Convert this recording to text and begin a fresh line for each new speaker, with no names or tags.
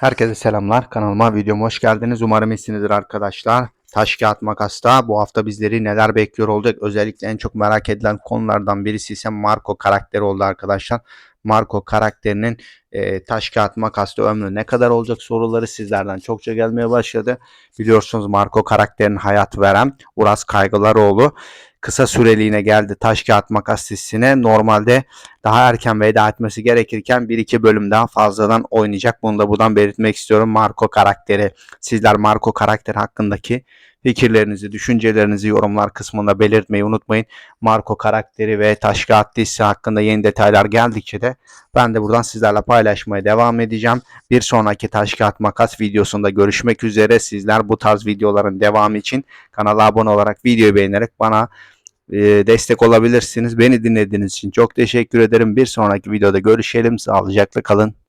Herkese selamlar. Kanalıma videoma hoş geldiniz. Umarım iyisinizdir arkadaşlar. Taş kağıt makasta bu hafta bizleri neler bekliyor olacak? Özellikle en çok merak edilen konulardan birisi ise Marco karakteri oldu arkadaşlar. Marco karakterinin e, taş kağıt makasta ömrü ne kadar olacak soruları sizlerden çokça gelmeye başladı. Biliyorsunuz Marco karakterinin hayat veren Uras Kaygılaroğlu kısa süreliğine geldi taş kağıt makas dizisine. Normalde daha erken veda etmesi gerekirken bir iki bölüm daha fazladan oynayacak. Bunu da buradan belirtmek istiyorum. Marco karakteri. Sizler Marco karakteri hakkındaki fikirlerinizi, düşüncelerinizi yorumlar kısmında belirtmeyi unutmayın. Marco karakteri ve Taş Kağıt dizisi hakkında yeni detaylar geldikçe de ben de buradan sizlerle paylaşmaya devam edeceğim. Bir sonraki Taş Kağıt Makas videosunda görüşmek üzere. Sizler bu tarz videoların devamı için kanala abone olarak videoyu beğenerek bana destek olabilirsiniz. Beni dinlediğiniz için çok teşekkür ederim. Bir sonraki videoda görüşelim. Sağlıcakla kalın.